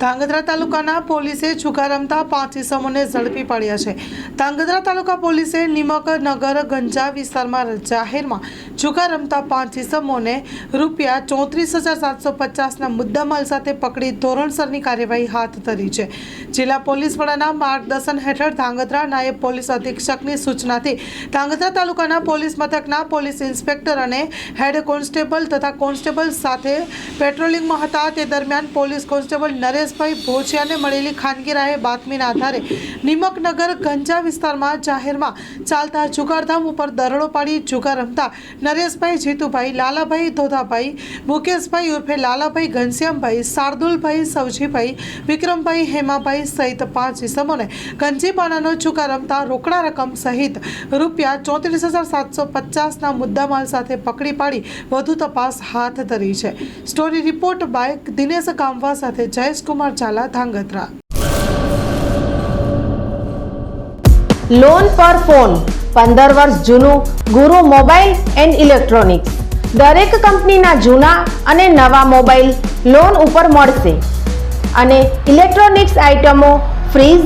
ધાંગધ્રા તાલુકાના પોલીસે છુકા રમતા પાંચ ઇસમોને ઝડપી પાડ્યા છે. ધાંગધ્રા તાલુકા પોલીસે નિમક નગર ગંજા વિસ્તારમાં જાહેરમાં છુકા રમતા પાંચ ઇસમોને રૂપિયા ચોત્રીસ હજાર સાતસો પચાસના મુદ્દામાલ સાથે પકડી ધોરણસરની કાર્યવાહી હાથ ધરી છે. જિલ્લા પોલીસ વડાના માર્ગદર્શન હેઠળ ધાંગધ્રા નાયબ પોલીસ અધિક્ષકની સૂચનાથી ધાંગધ્રા તાલુકાના પોલીસ મથકના પોલીસ ઇન્સ્પેક્ટર અને હેડ કોન્સ્ટેબલ તથા કોન્સ્ટેબલ સાથે પેટ્રોલિંગમાં હતા. તે દરમિયાન પોલીસ કોન્સ્ટેબલ નરેશભાઈ ભોજિયાને મળેલી ખાનગી રાહે બાતમીના આધારે નિમકનગર ગંજા વિસ્તારમાં જાહેરમાં ચાલતા જુગારધામ ઉપર દરડો પાડી જુગાર રમતા નરેશભાઈ જીતુભાઈ, લાલાભાઈ ધોધાભાઈ, મુકેશભાઈ ઉર્ફે લાલાભાઈ ઘનશ્યામભાઈ, શાર્દુલભાઈ સવજીભાઈ, વિક્રમભાઈ હેમાભાઈ સહિત પાંચ ઇસમોને ગંજીપાનાનો જુગાર રમતા રોકડા રકમ સહિત રૂપિયા ચોત્રીસ હજાર સાતસો પચાસના મુદ્દામાલ સાથે પકડી પાડી વધુ તપાસ હાથ ધરી છે. Story report by Dinesh Kamva સાથે જયેશકુમાર ઝાલા લોન પર ફોન પંદર વર્ષ જૂનું, ગુરુ મોબાઈલ એન્ડ ઇલેક્ટ્રોનિક્સ. દરેક કંપનીના જૂના અને નવા મોબાઈલ લોન ઉપર મળશે. અને ઇલેક્ટ્રોનિક્સ આઇટમો fridge,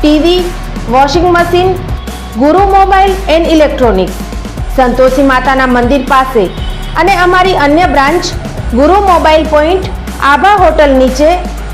TV, washing machine, Guru mobile and electronics. Santoshi માતાના મંદિર પાસે. અને અમારી અન્ય branch, Guru mobile point, Abha hotel નીચે